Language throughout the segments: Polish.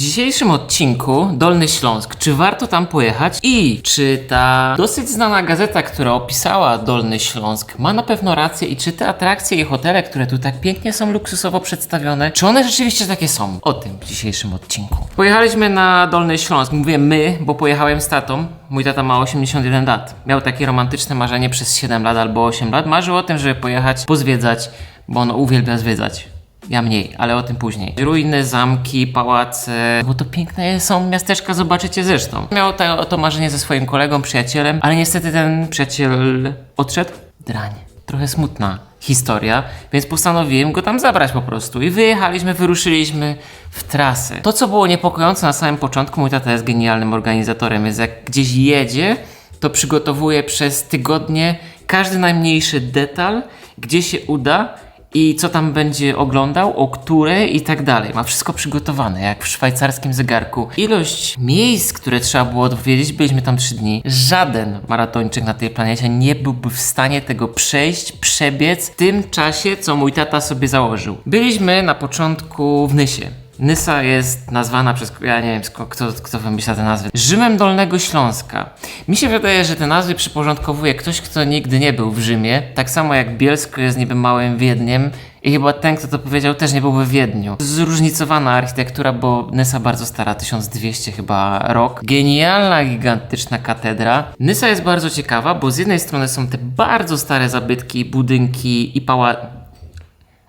dzisiejszym odcinku Dolny Śląsk, czy warto tam pojechać i czy ta dosyć znana gazeta, która opisała Dolny Śląsk ma na pewno rację i czy te atrakcje i hotele, które tu tak pięknie są luksusowo przedstawione, czy one rzeczywiście takie są? O tym w dzisiejszym odcinku. Pojechaliśmy na Dolny Śląsk, mówię my, bo pojechałem z tatą. Mój tata ma 81 lat. Miał takie romantyczne marzenie przez 7 lat albo 8 lat. Marzył o tym, żeby pojechać, pozwiedzać, bo on uwielbia zwiedzać. Ja mniej, ale o tym później. Ruiny, zamki, pałace, bo to piękne są miasteczka, zobaczycie zresztą. Miał to, to marzenie ze swoim kolegą, przyjacielem, ale niestety ten przyjaciel odszedł. Drań. Trochę smutna historia, więc postanowiłem go tam zabrać po prostu. I wyjechaliśmy, wyruszyliśmy w trasę. To, co było niepokojące na samym początku, mój tata jest genialnym organizatorem, więc jak gdzieś jedzie, to przygotowuje przez tygodnie każdy najmniejszy detal, gdzie się uda i co tam będzie oglądał, o które i tak dalej. Ma wszystko przygotowane, jak w szwajcarskim zegarku. Ilość miejsc, które trzeba było odwiedzić, byliśmy tam trzy dni. Żaden maratończyk na tej planecie nie byłby w stanie tego przejść, przebiec w tym czasie, co mój tata sobie założył. Byliśmy na początku w Nysie. Nysa jest nazwana przez, ja nie wiem kto, kto wymyśla te nazwy, Rzymem Dolnego Śląska. Mi się wydaje, że te nazwy przyporządkowuje ktoś, kto nigdy nie był w Rzymie, tak samo jak Bielsko jest niby małym Wiedniem i chyba ten, kto to powiedział, też nie byłby w Wiedniu. Zróżnicowana architektura, bo Nysa bardzo stara, 1200 chyba rok. Genialna, gigantyczna katedra. Nysa jest bardzo ciekawa, bo z jednej strony są te bardzo stare zabytki, budynki i pałace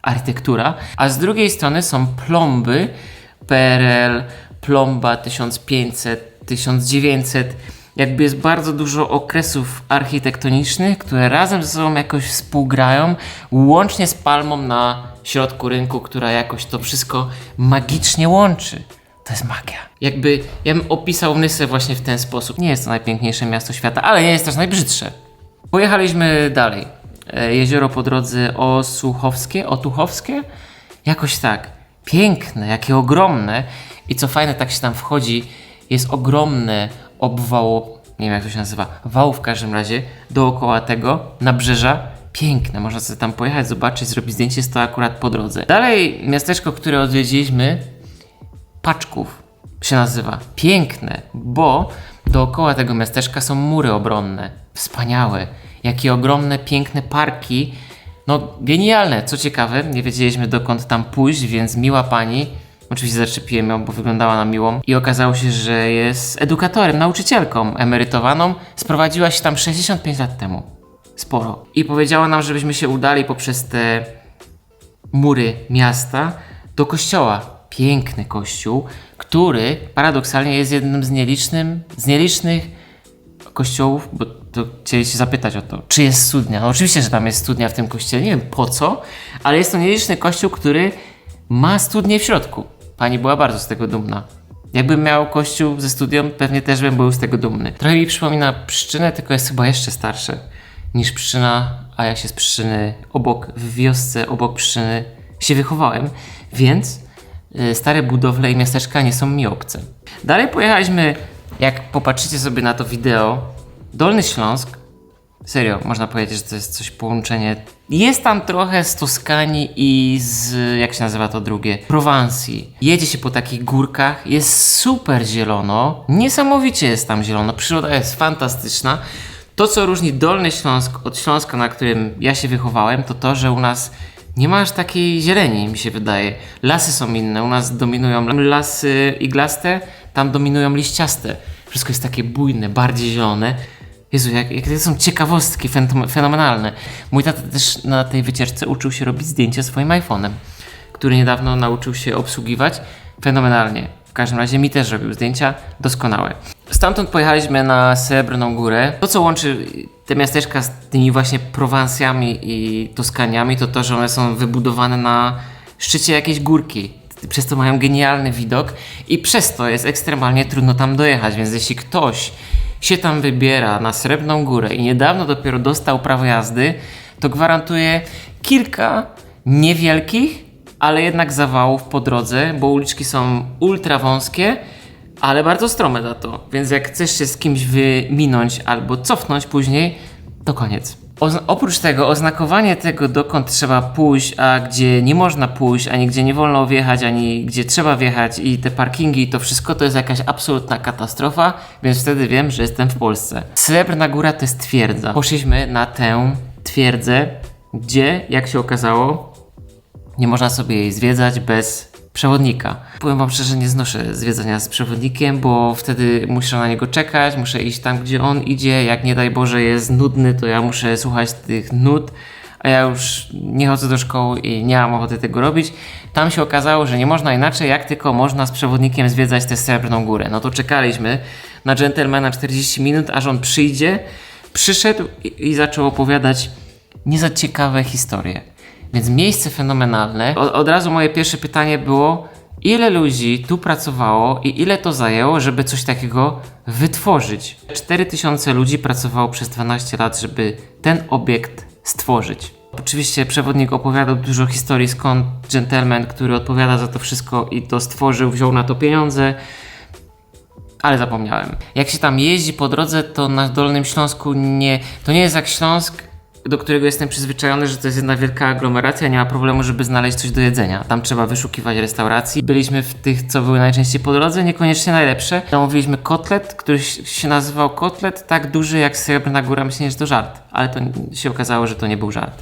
architektura, a z drugiej strony są plomby PRL, plomba 1500, 1900. Jakby jest bardzo dużo okresów architektonicznych, które razem ze sobą jakoś współgrają, łącznie z palmą na środku rynku, która jakoś to wszystko magicznie łączy. To jest magia. Jakby ja bym opisał Nysę właśnie w ten sposób. Nie jest to najpiękniejsze miasto świata, ale nie jest też najbrzydsze. Pojechaliśmy dalej. E, Jezioro po drodze Osuchowskie, Otuchowskie? Jakoś tak. Piękne, jakie ogromne. I co fajne, tak się tam wchodzi, jest ogromne obwało, nie wiem jak to się nazywa, wał w każdym razie, dookoła tego, nabrzeża. Piękne, można sobie tam pojechać, zobaczyć, zrobić zdjęcie, to akurat po drodze. Dalej miasteczko, które odwiedziliśmy, Paczków się nazywa. Piękne, bo dookoła tego miasteczka są mury obronne. Wspaniałe. Jakie ogromne, piękne parki. No, genialne. Co ciekawe, nie wiedzieliśmy dokąd tam pójść, więc miła pani, oczywiście zaczepiłem ją, bo wyglądała na miłą, i okazało się, że jest edukatorem, nauczycielką emerytowaną. Sprowadziła się tam 65 lat temu. Sporo. I powiedziała nam, żebyśmy się udali poprzez te mury miasta do kościoła. Piękny kościół, który paradoksalnie jest jednym z, nielicznym, z nielicznych kościołów, bo to chcieliście zapytać o to, czy jest studnia. No oczywiście, że tam jest studnia w tym kościele, nie wiem po co, ale jest to nieliczny kościół, który ma studnię w środku. Pani była bardzo z tego dumna. Jakbym miał kościół ze studią, pewnie też bym był z tego dumny. Trochę mi przypomina Pszczynę, tylko jest chyba jeszcze starsze niż Pszczyna, a ja się z Pszczyny obok, w wiosce obok Pszczyny się wychowałem, więc y, stare budowle i miasteczka nie są mi obce. Dalej pojechaliśmy, jak popatrzycie sobie na to wideo, Dolny Śląsk, Serio, można powiedzieć, że to jest coś połączenie. Jest tam trochę z Toskanii i z, jak się nazywa to drugie, Prowansji. Jedzie się po takich górkach, jest super zielono, niesamowicie jest tam zielono, przyroda jest fantastyczna. To, co różni Dolny Śląsk od Śląska, na którym ja się wychowałem, to to, że u nas nie ma aż takiej zieleni, mi się wydaje. Lasy są inne, u nas dominują lasy iglaste, tam dominują liściaste. Wszystko jest takie bujne, bardziej zielone. Jezu, jak, jak to są ciekawostki fenom- fenomenalne. Mój tata też na tej wycieczce uczył się robić zdjęcia swoim iPhone'em, który niedawno nauczył się obsługiwać fenomenalnie. W każdym razie mi też robił zdjęcia doskonałe. Stamtąd pojechaliśmy na Srebrną Górę. To, co łączy te miasteczka z tymi właśnie Prowansjami i Toskaniami, to to, że one są wybudowane na szczycie jakiejś górki. Przez to mają genialny widok i przez to jest ekstremalnie trudno tam dojechać, więc jeśli ktoś się tam wybiera na Srebrną Górę i niedawno dopiero dostał prawo jazdy, to gwarantuje kilka niewielkich, ale jednak zawałów po drodze, bo uliczki są ultra wąskie, ale bardzo strome za to. Więc jak chcesz się z kimś wyminąć albo cofnąć później, to koniec. Oprócz tego, oznakowanie tego, dokąd trzeba pójść, a gdzie nie można pójść, ani gdzie nie wolno wjechać, ani gdzie trzeba wjechać, i te parkingi, to wszystko to jest jakaś absolutna katastrofa, więc wtedy wiem, że jestem w Polsce. Srebrna Góra to jest twierdza. Poszliśmy na tę twierdzę, gdzie, jak się okazało, nie można sobie jej zwiedzać bez przewodnika. Powiem wam szczerze, nie znoszę zwiedzania z przewodnikiem, bo wtedy muszę na niego czekać, muszę iść tam, gdzie on idzie. Jak nie daj Boże jest nudny, to ja muszę słuchać tych nud, a ja już nie chodzę do szkoły i nie mam ochoty tego robić. Tam się okazało, że nie można inaczej, jak tylko można z przewodnikiem zwiedzać tę Srebrną Górę. No to czekaliśmy na dżentelmena 40 minut, aż on przyjdzie. Przyszedł i, i zaczął opowiadać nie za ciekawe historie. Więc miejsce fenomenalne. O, od razu moje pierwsze pytanie było, ile ludzi tu pracowało i ile to zajęło, żeby coś takiego wytworzyć? 4000 ludzi pracowało przez 12 lat, żeby ten obiekt stworzyć. Oczywiście przewodnik opowiadał dużo historii, skąd gentleman, który odpowiada za to wszystko i to stworzył, wziął na to pieniądze ale zapomniałem. Jak się tam jeździ po drodze, to na Dolnym Śląsku nie. To nie jest jak Śląsk, do którego jestem przyzwyczajony, że to jest jedna wielka aglomeracja, nie ma problemu, żeby znaleźć coś do jedzenia. Tam trzeba wyszukiwać restauracji. Byliśmy w tych, co były najczęściej po drodze, niekoniecznie najlepsze. Zamówiliśmy kotlet, który się nazywał kotlet, tak duży jak Srebrna Góra. Myślę, że to żart, ale to się okazało, że to nie był żart.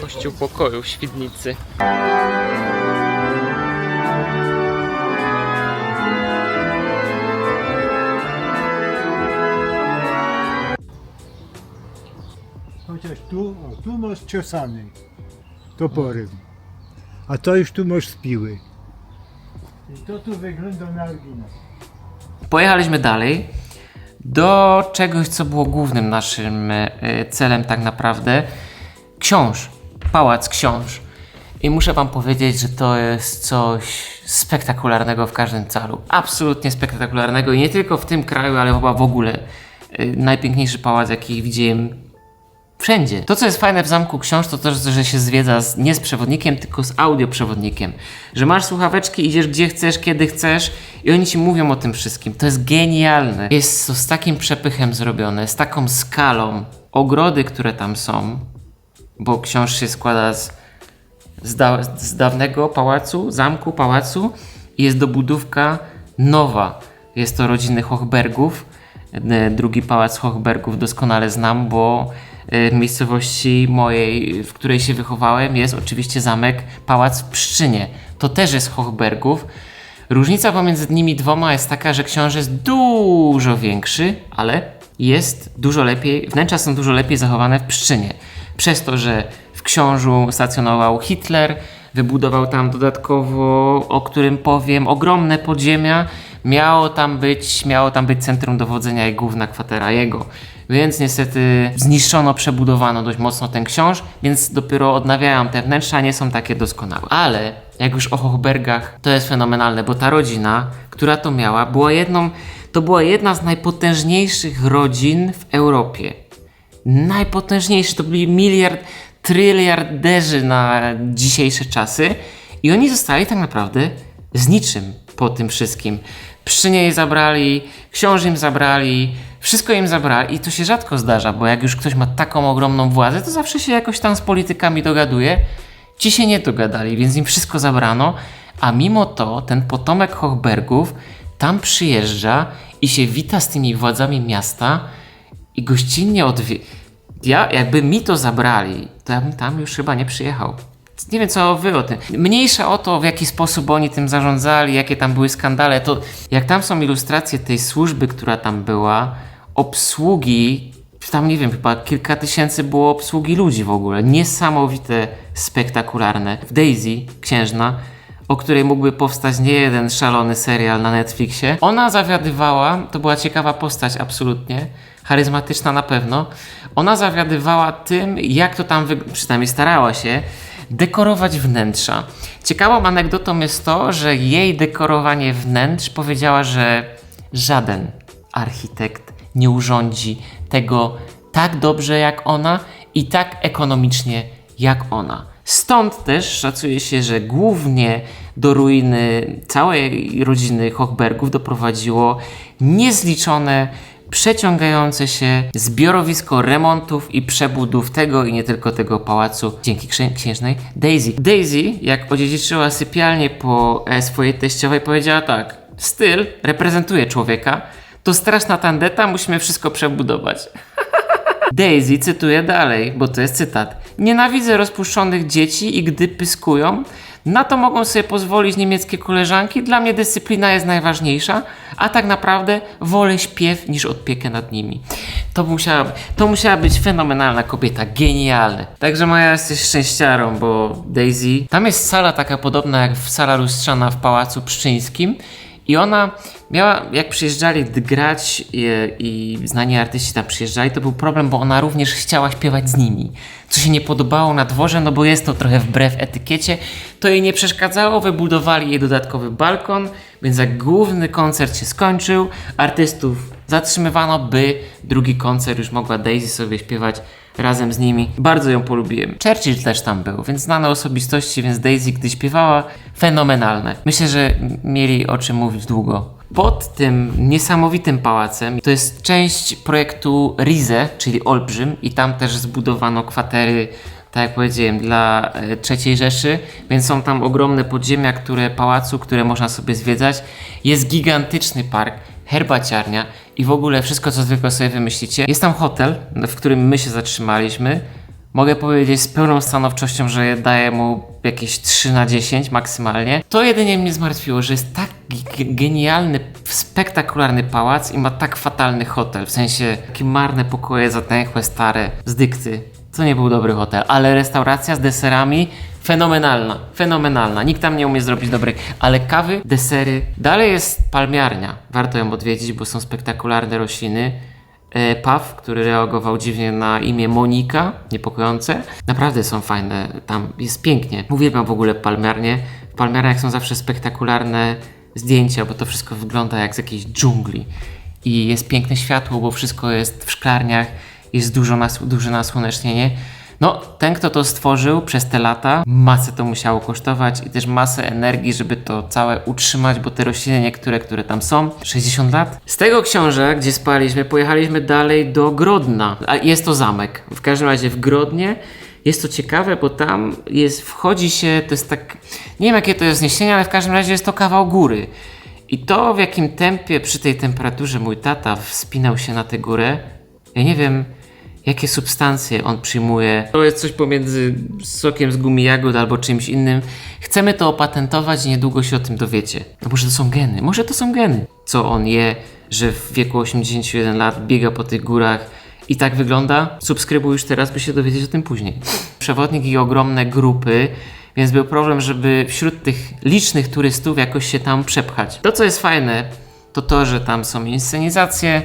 Kościół pokoju w Świdnicy. Chociaż tu, o, tu masz ciosany toporem, a to już tu masz spiły. I to tu wygląda na oryginał. Pojechaliśmy dalej do czegoś, co było głównym naszym e, celem tak naprawdę. Książ, pałac książ. I muszę wam powiedzieć, że to jest coś spektakularnego w każdym calu. Absolutnie spektakularnego i nie tylko w tym kraju, ale chyba w ogóle. E, Najpiękniejszy pałac, jaki widziałem Wszędzie. To, co jest fajne w Zamku Książ, to to, że się zwiedza z, nie z przewodnikiem, tylko z audioprzewodnikiem. Że masz słuchaweczki, idziesz gdzie chcesz, kiedy chcesz i oni ci mówią o tym wszystkim. To jest genialne. Jest to z takim przepychem zrobione, z taką skalą. Ogrody, które tam są, bo książ się składa z, z, da, z dawnego pałacu, zamku, pałacu i jest dobudówka nowa. Jest to rodziny Hochbergów. E, Drugi pałac Hochbergów doskonale znam, bo e, miejscowości mojej, w której się wychowałem, jest oczywiście zamek, pałac w Pszczynie. To też jest Hochbergów. Różnica pomiędzy nimi dwoma jest taka, że książę jest dużo większy, ale jest dużo lepiej, wnętrza są dużo lepiej zachowane w Pszczynie. Przez to, że w książu stacjonował Hitler, wybudował tam dodatkowo, o którym powiem, ogromne podziemia. Miało tam być, miało tam być centrum dowodzenia i główna kwatera jego. Więc niestety zniszczono, przebudowano dość mocno ten książ, więc dopiero odnawiają te wnętrza, nie są takie doskonałe. Ale jak już o Hochbergach, to jest fenomenalne, bo ta rodzina, która to miała, była jedną, to była jedna z najpotężniejszych rodzin w Europie najpotężniejszy, to byli miliard, tryliarderzy na dzisiejsze czasy i oni zostali tak naprawdę z niczym po tym wszystkim. Pszczynie jej zabrali, książę im zabrali, wszystko im zabrali i to się rzadko zdarza, bo jak już ktoś ma taką ogromną władzę, to zawsze się jakoś tam z politykami dogaduje. Ci się nie dogadali, więc im wszystko zabrano, a mimo to ten potomek Hochbergów tam przyjeżdża i się wita z tymi władzami miasta i gościnnie odwie... Ja, jakby mi to zabrali, to ja bym tam już chyba nie przyjechał. Nie wiem, co wy o tym. Mniejsza o to, w jaki sposób oni tym zarządzali, jakie tam były skandale, to jak tam są ilustracje tej służby, która tam była, obsługi, tam nie wiem, chyba kilka tysięcy było obsługi ludzi w ogóle. Niesamowite, spektakularne. W Daisy, księżna, o której mógłby powstać nie jeden szalony serial na Netflixie. Ona zawiadywała, to była ciekawa postać absolutnie, charyzmatyczna na pewno. Ona zawiadywała tym, jak to tam, przynajmniej starała się, dekorować wnętrza. Ciekawą anegdotą jest to, że jej dekorowanie wnętrz powiedziała, że żaden architekt nie urządzi tego tak dobrze jak ona i tak ekonomicznie jak ona. Stąd też szacuje się, że głównie do ruiny całej rodziny Hochbergów doprowadziło niezliczone, przeciągające się zbiorowisko remontów i przebudów tego i nie tylko tego pałacu dzięki księ- księżnej Daisy. Daisy, jak odziedziczyła sypialnię po swojej teściowej, powiedziała tak: styl reprezentuje człowieka, to straszna tandeta, musimy wszystko przebudować. Daisy cytuje dalej, bo to jest cytat. Nienawidzę rozpuszczonych dzieci i gdy pyskują, na to mogą sobie pozwolić niemieckie koleżanki. Dla mnie dyscyplina jest najważniejsza, a tak naprawdę wolę śpiew niż opiekę nad nimi. To musiała, to musiała być fenomenalna kobieta, genialne. Także Maja jesteś szczęściarą, bo Daisy. Tam jest sala taka podobna jak w sala lustrzana w Pałacu Pszczyńskim. I ona miała, jak przyjeżdżali grać i, i znani artyści tam przyjeżdżali, to był problem, bo ona również chciała śpiewać z nimi. Co się nie podobało na dworze, no bo jest to trochę wbrew etykiecie. To jej nie przeszkadzało, wybudowali jej dodatkowy balkon, więc jak główny koncert się skończył, artystów zatrzymywano, by drugi koncert już mogła Daisy sobie śpiewać razem z nimi. Bardzo ją polubiłem. Churchill też tam był, więc znane osobistości, więc Daisy, gdy śpiewała, fenomenalne. Myślę, że mieli o czym mówić długo. Pod tym niesamowitym pałacem to jest część projektu Rize, czyli Olbrzym, i tam też zbudowano kwatery tak jak powiedziałem, dla e, III Rzeszy, więc są tam ogromne podziemia, które pałacu, które można sobie zwiedzać. Jest gigantyczny park, herbaciarnia i w ogóle wszystko, co zwykle sobie wymyślicie. Jest tam hotel, w którym my się zatrzymaliśmy. Mogę powiedzieć z pełną stanowczością, że daję mu jakieś 3 na 10 maksymalnie. To jedynie mnie zmartwiło, że jest tak genialny, spektakularny pałac i ma tak fatalny hotel. W sensie takie marne pokoje, zatęchłe, stare, z dykty. To nie był dobry hotel, ale restauracja z deserami fenomenalna, fenomenalna. Nikt tam nie umie zrobić dobrej, ale kawy, desery. Dalej jest palmiarnia. Warto ją odwiedzić, bo są spektakularne rośliny. E, Paw, który reagował dziwnie na imię Monika, niepokojące. Naprawdę są fajne, tam jest pięknie. Uwielbiam w ogóle palmiarnie. W palmiarniach są zawsze spektakularne zdjęcia, bo to wszystko wygląda jak z jakiejś dżungli. I jest piękne światło, bo wszystko jest w szklarniach, jest dużo nas, duże nasłonecznienie. No, ten, kto to stworzył przez te lata, masę to musiało kosztować i też masę energii, żeby to całe utrzymać, bo te rośliny niektóre, które tam są, 60 lat. Z tego książę, gdzie spaliśmy, pojechaliśmy dalej do Grodna. Jest to zamek. W każdym razie w Grodnie jest to ciekawe, bo tam jest, wchodzi się, to jest tak, nie wiem jakie to jest zniesienie, ale w każdym razie jest to kawał góry. I to w jakim tempie przy tej temperaturze mój tata wspinał się na tę górę, ja nie wiem jakie substancje on przyjmuje. To jest coś pomiędzy sokiem z gumi jagód albo czymś innym. Chcemy to opatentować niedługo się o tym dowiecie. No może to są geny, może to są geny. Co on je, że w wieku 81 lat biega po tych górach i tak wygląda? Subskrybuj już teraz, by się dowiedzieć o tym później. Przewodnik i ogromne grupy, więc był problem, żeby wśród tych licznych turystów jakoś się tam przepchać. To, co jest fajne, to to, że tam są inscenizacje,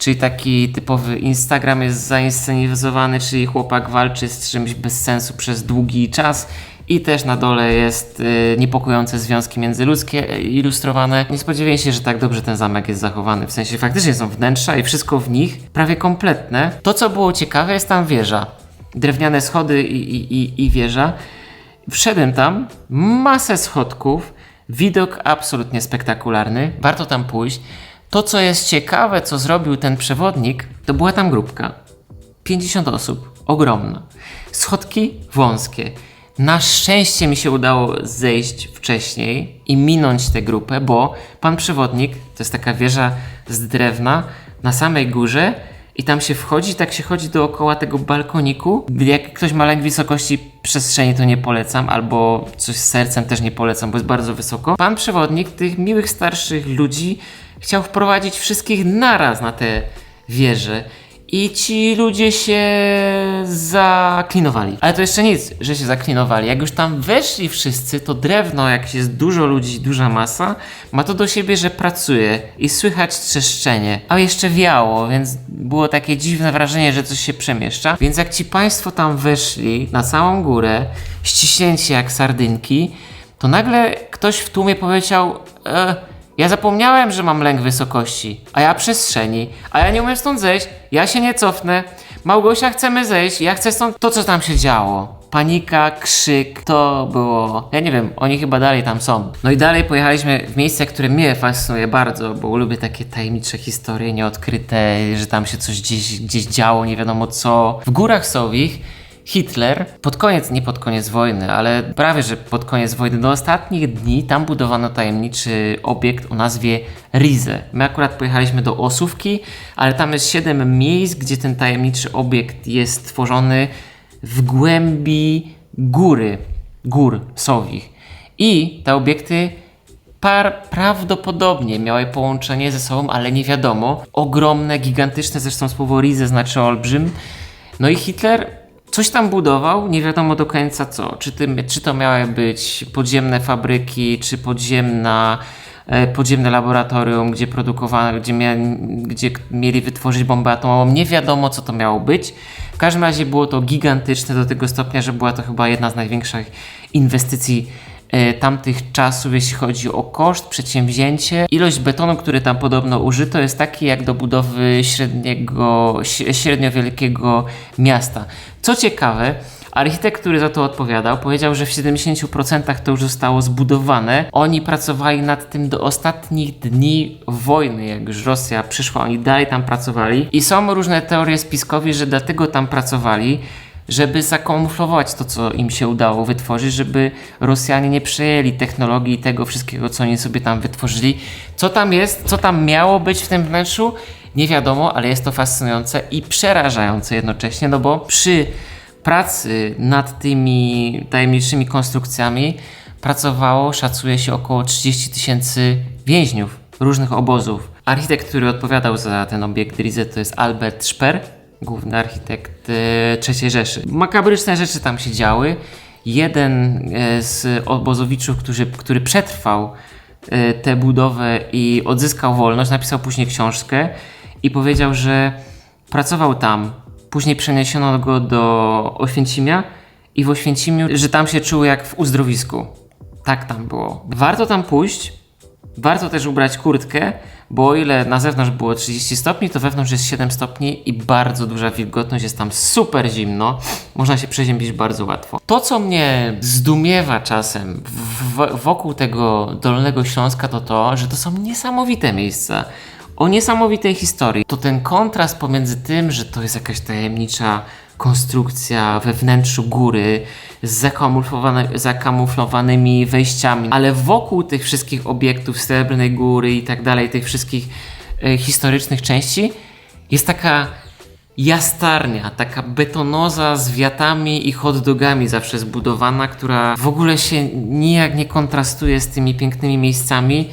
czyli taki typowy Instagram jest zainscenizowany, czyli chłopak walczy z czymś bez sensu przez długi czas. I też na dole jest y, niepokojące związki międzyludzkie y, ilustrowane. Nie spodziewałem się, że tak dobrze ten zamek jest zachowany. W sensie faktycznie są wnętrza i wszystko w nich prawie kompletne. To, co było ciekawe, jest tam wieża. Drewniane schody i, i, i, i wieża. Wszedłem tam, masę schodków, widok absolutnie spektakularny, warto tam pójść. To, co jest ciekawe, co zrobił ten przewodnik, to była tam grupka. 50 osób, ogromna. Schodki wąskie. Na szczęście mi się udało zejść wcześniej i minąć tę grupę, bo pan przewodnik, to jest taka wieża z drewna na samej górze i tam się wchodzi, tak się chodzi dookoła tego balkoniku. Jak ktoś ma lęk wysokości przestrzeni, to nie polecam, albo coś z sercem też nie polecam, bo jest bardzo wysoko. Pan przewodnik tych miłych starszych ludzi chciał wprowadzić wszystkich naraz na tę wieżę. I ci ludzie się zaklinowali. Ale to jeszcze nic, że się zaklinowali. Jak już tam weszli wszyscy, to drewno, jak jest dużo ludzi, duża masa, ma to do siebie, że pracuje i słychać trzeszczenie. A jeszcze wiało, więc było takie dziwne wrażenie, że coś się przemieszcza. Więc jak ci państwo tam weszli na całą górę, ściśnięci jak sardynki, to nagle ktoś w tłumie powiedział: e, Ja zapomniałem, że mam lęk wysokości, a ja przestrzeni, a ja nie umiem stąd zejść, ja się nie cofnę. Małgosia, chcemy zejść, ja chcę stąd. To, co tam się działo, panika, krzyk, to było, ja nie wiem, oni chyba dalej tam są. No i dalej pojechaliśmy w miejsce, które mnie fascynuje bardzo, bo lubię takie tajemnicze historie, nieodkryte, że tam się coś gdzieś, gdzieś działo, nie wiadomo co. W Górach Sowich Hitler pod koniec, nie pod koniec wojny, ale prawie że pod koniec wojny, do ostatnich dni tam budowano tajemniczy obiekt o nazwie Rize. My akurat pojechaliśmy do Osówki, ale tam jest 7 miejsc, gdzie ten tajemniczy obiekt jest tworzony w głębi góry, gór Sowich. I te obiekty par prawdopodobnie miały połączenie ze sobą, ale nie wiadomo. Ogromne, gigantyczne, zresztą słowo Rize znaczy olbrzym. No i Hitler coś tam budował, nie wiadomo do końca co. Czy, tym, czy to miały być podziemne fabryki, czy podziemna, e, podziemne laboratorium, gdzie produkowano, gdzie, mia, gdzie mieli wytworzyć bombę atomową. Nie wiadomo co to miało być. W każdym razie było to gigantyczne do tego stopnia, że była to chyba jedna z największych inwestycji tamtych czasów, jeśli chodzi o koszt, przedsięwzięcie. Ilość betonu, który tam podobno użyto, jest taki jak do budowy średniego, średnio wielkiego miasta. Co ciekawe, architekt, który za to odpowiadał, powiedział, że w 70% to już zostało zbudowane. Oni pracowali nad tym do ostatnich dni wojny, jak już Rosja przyszła, oni dalej tam pracowali. I są różne teorie spiskowi, że dlatego tam pracowali, żeby zakamuflować to, co im się udało wytworzyć, żeby Rosjanie nie przejęli technologii i tego wszystkiego, co oni sobie tam wytworzyli. Co tam jest, co tam miało być w tym wnętrzu, nie wiadomo, ale jest to fascynujące i przerażające jednocześnie, no bo przy pracy nad tymi tajemniczymi konstrukcjami pracowało, szacuje się, około 30 tysięcy więźniów różnych obozów. Architekt, który odpowiadał za ten obiekt Rize, to jest Albert Sper, główny architekt e, III Rzeszy. Makabryczne rzeczy tam się działy. Jeden e, z obozowiczów, który, który przetrwał e, tę budowę i odzyskał wolność, napisał później książkę i powiedział, że pracował tam. Później przeniesiono go do Oświęcimia i w Oświęcimiu, że tam się czuł jak w uzdrowisku. Tak tam było. Warto tam pójść, Warto też ubrać kurtkę, bo o ile na zewnątrz było 30 stopni, to wewnątrz jest 7 stopni i bardzo duża wilgotność, jest tam super zimno. Można się przeziębić bardzo łatwo. To, co mnie zdumiewa czasem w, wokół tego Dolnego Śląska, to to, że to są niesamowite miejsca. O niesamowitej historii. To ten kontrast pomiędzy tym, że to jest jakaś tajemnicza konstrukcja we wnętrzu góry z zakamuflowanymi wejściami, ale wokół tych wszystkich obiektów Srebrnej Góry i tak dalej, tych wszystkich e, historycznych części jest taka jastarnia, taka betonoza z wiatami i hot dogami zawsze zbudowana, która w ogóle się nijak nie kontrastuje z tymi pięknymi miejscami.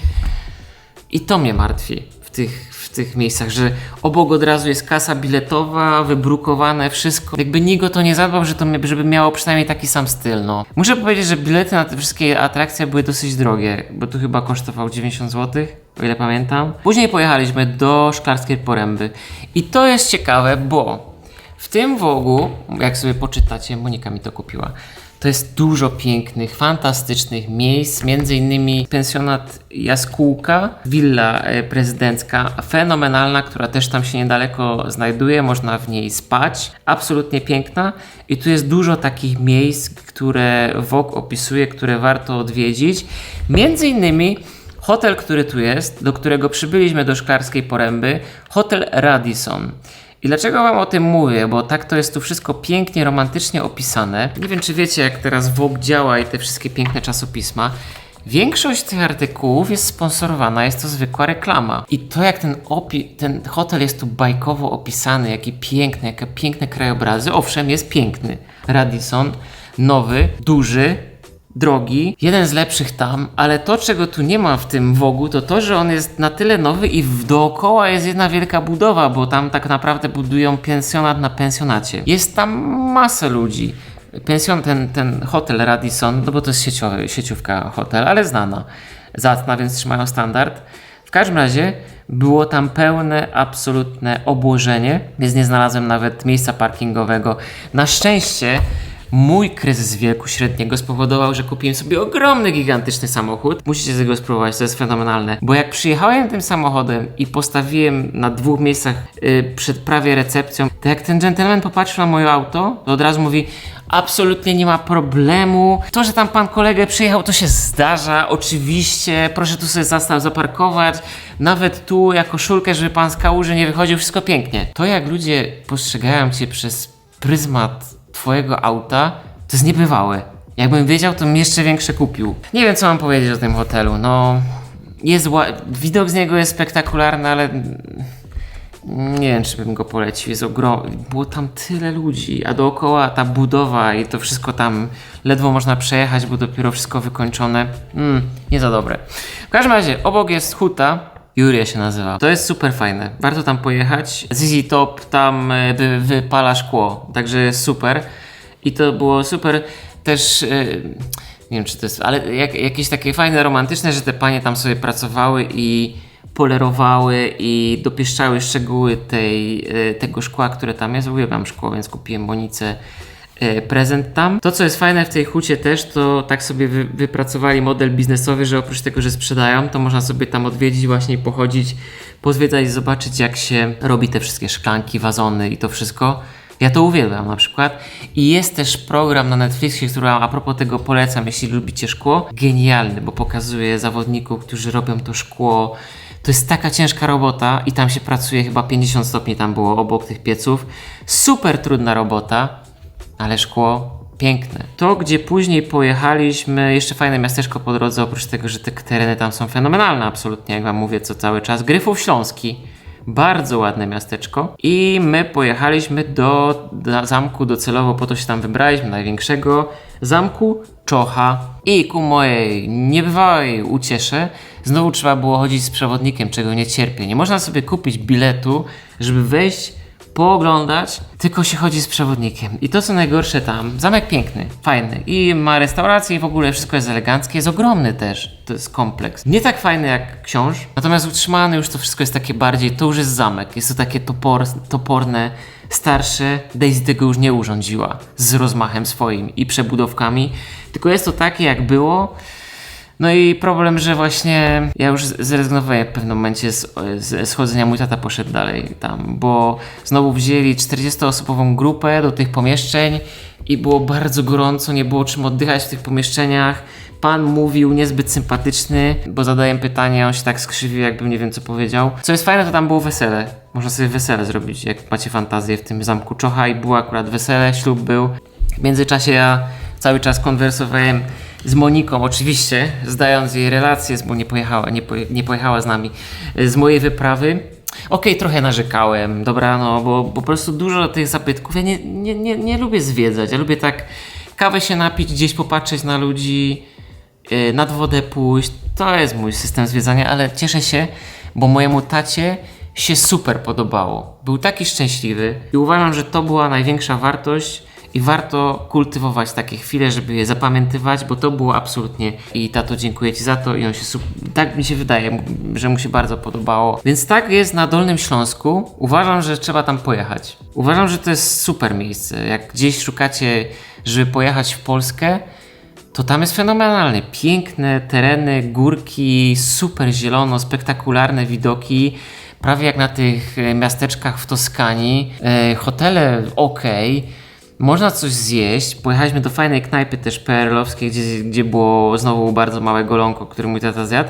I to mnie martwi w tych, tych miejscach, że obok od razu jest kasa biletowa, wybrukowane wszystko. Jakby nikt o to nie zadbał, że to, żeby miało przynajmniej taki sam styl, no. Muszę powiedzieć, że bilety na te wszystkie atrakcje były dosyć drogie, bo tu chyba kosztował 90 zł, o ile pamiętam. Później pojechaliśmy do Szklarskiej Poręby i to jest ciekawe, bo w tym wogu, jak sobie poczytacie, Monika mi to kupiła, to jest dużo pięknych, fantastycznych miejsc, między innymi pensjonat Jaskółka, willa e, prezydencka, fenomenalna, która też tam się niedaleko znajduje, można w niej spać, absolutnie piękna i tu jest dużo takich miejsc, które WOG opisuje, które warto odwiedzić, między innymi Hotel, który tu jest, do którego przybyliśmy do Szklarskiej Poręby, hotel Radisson. I dlaczego wam o tym mówię? Bo tak to jest tu wszystko pięknie, romantycznie opisane. Nie wiem, czy wiecie, jak teraz Vogue działa i te wszystkie piękne czasopisma. Większość tych artykułów jest sponsorowana, jest to zwykła reklama. I to, jak ten, opi- ten hotel jest tu bajkowo opisany, jaki piękny, jakie piękne krajobrazy, owszem, jest piękny. Radisson, nowy, duży, drogi, jeden z lepszych tam, ale to, czego tu nie ma w tym wogu, to to, że on jest na tyle nowy i w dookoła jest jedna wielka budowa, bo tam tak naprawdę budują pensjonat na pensjonacie. Jest tam masę ludzi. Pensjon, ten, ten hotel Radisson, no bo to jest sieciowy, sieciówka hotel, ale znana, zacna, więc trzymają standard. W każdym razie było tam pełne, absolutne obłożenie, więc nie znalazłem nawet miejsca parkingowego. Na szczęście mój kryzys wieku średniego spowodował, że kupiłem sobie ogromny, gigantyczny samochód. Musicie tego spróbować, to jest fenomenalne. Bo jak przyjechałem tym samochodem i postawiłem na dwóch miejscach y, przed prawie recepcją, to jak ten gentleman popatrzył na moje auto, to od razu mówi absolutnie nie ma problemu. To, że tam pan kolegę przyjechał, to się zdarza, oczywiście. Proszę tu sobie zastaw zaparkować. Nawet tu jako szulkę, żeby pan z kałuży nie wychodził, wszystko pięknie. To jak ludzie postrzegają cię przez pryzmat twojego auta, to jest niebywałe. Jakbym wiedział, to bym jeszcze większe kupił. Nie wiem, co mam powiedzieć o tym hotelu. No, jest ła- widok z niego jest spektakularny, ale nie wiem, czy bym go polecił. Jest ogromny. Było tam tyle ludzi, a dookoła ta budowa i to wszystko tam ledwo można przejechać, bo dopiero wszystko wykończone. Mm, nie za dobre. W każdym razie, obok jest huta. Juria się nazywa. To jest super fajne. Warto tam pojechać. ZZ Top tam e, wy, wypala szkło, także super. I to było super też. e, Nie wiem, czy to jest, ale jak, jakieś takie fajne, romantyczne, że te panie tam sobie pracowały i polerowały i dopieszczały szczegóły tej, e, tego szkła, które tam jest. Uwielbiam szkło, więc kupiłem Monice e, prezent tam. To, co jest fajne w tej hucie też, to tak sobie wy, wypracowali model biznesowy, że oprócz tego, że sprzedają, to można sobie tam odwiedzić, właśnie pochodzić, pozwiedzać i zobaczyć, jak się robi te wszystkie szklanki, wazony i to wszystko. Ja to uwielbiam na przykład. I jest też program na Netflixie, który a propos tego polecam, jeśli lubicie szkło. Genialny, bo pokazuje zawodników, którzy robią to szkło. To jest taka ciężka robota i tam się pracuje chyba 50 stopni tam było obok tych pieców. Super trudna robota, ale szkło piękne. To, gdzie później pojechaliśmy, jeszcze fajne miasteczko po drodze, oprócz tego, że te tereny tam są fenomenalne absolutnie, jak wam mówię co cały czas. Gryfów Śląski. Bardzo ładne miasteczko. I my pojechaliśmy do, do zamku docelowo, po to się tam wybraliśmy, największego zamku Czocha. I ku mojej niebywałej uciesze, znowu trzeba było chodzić z przewodnikiem, czego nie cierpię. Nie można sobie kupić biletu, żeby wejść pooglądać, tylko się chodzi z przewodnikiem. I to co najgorsze tam, zamek piękny, fajny i ma restaurację i w ogóle wszystko jest eleganckie, jest ogromny też, to jest kompleks. Nie tak fajny jak książ, natomiast utrzymany już to wszystko jest takie bardziej, to już jest zamek, jest to takie topor, toporne, starsze, Daisy tego już nie urządziła z rozmachem swoim i przebudowkami, tylko jest to takie jak było, no i problem, że właśnie ja już zrezygnowałem w pewnym momencie z, z schodzenia. Mój tata poszedł dalej tam, bo znowu wzięli 40-osobową grupę do tych pomieszczeń i było bardzo gorąco, nie było czym oddychać w tych pomieszczeniach. Pan mówił niezbyt sympatyczny, bo zadałem pytanie, on się tak skrzywił, jakbym nie wiem co powiedział. Co jest fajne, to tam było wesele. Można sobie wesele zrobić, jak macie fantazję w tym zamku Czocha i było akurat wesele, ślub był. W międzyczasie ja cały czas konwersowałem z Moniką, oczywiście, zdając jej relację, bo nie pojechała, nie, poje, nie pojechała z nami, z mojej wyprawy. Okej, trochę narzekałem, dobra, no, bo, bo po prostu dużo tych zabytków, ja nie, nie, nie, nie lubię zwiedzać, ja lubię tak kawę się napić, gdzieś popatrzeć na ludzi, yy, nad wodę pójść, to jest mój system zwiedzania, ale cieszę się, bo mojemu tacie się super podobało. Był taki szczęśliwy i uważam, że to była największa wartość i warto kultywować takie chwile, żeby je zapamiętywać, bo to było absolutnie i tato dziękuję Ci za to i on się tak mi się wydaje, że mu się bardzo podobało. Więc tak jest na Dolnym Śląsku. Uważam, że trzeba tam pojechać. Uważam, że to jest super miejsce. Jak gdzieś szukacie, żeby pojechać w Polskę, to tam jest fenomenalnie. Piękne tereny, górki, super zielono, spektakularne widoki. Prawie jak na tych e, miasteczkach w Toskanii. E, hotele ok. Można coś zjeść. Pojechaliśmy do fajnej knajpy też PRL-owskiej, gdzie, gdzie było znowu bardzo małe golonko, które mój tata zjadł.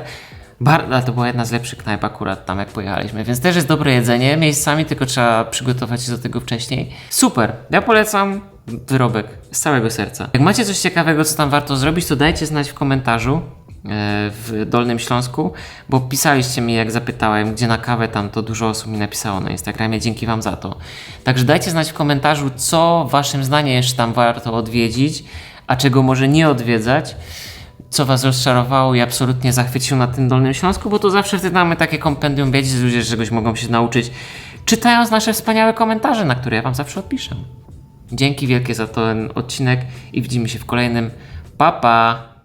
Bar, ale to była jedna z lepszych knajp akurat tam jak pojechaliśmy, więc też jest dobre jedzenie miejscami, tylko trzeba przygotować się do tego wcześniej. Super, ja polecam wyrobek z całego serca. Jak macie coś ciekawego, co tam warto zrobić, to dajcie znać w komentarzu w Dolnym Śląsku, bo pisaliście mi, jak zapytałem, gdzie na kawę, tam to dużo osób mi napisało na Instagramie, dzięki Wam za to. Także dajcie znać w komentarzu, co Waszym zdaniem jeszcze tam warto odwiedzić, a czego może nie odwiedzać co Was rozczarowało i absolutnie zachwyciło na tym Dolnym Śląsku, bo to zawsze wtedy mamy takie kompendium wiedzy, że ludzie czegoś mogą się nauczyć, czytając nasze wspaniałe komentarze, na które ja Wam zawsze odpiszę. Dzięki wielkie za ten odcinek i widzimy się w kolejnym. Pa, pa!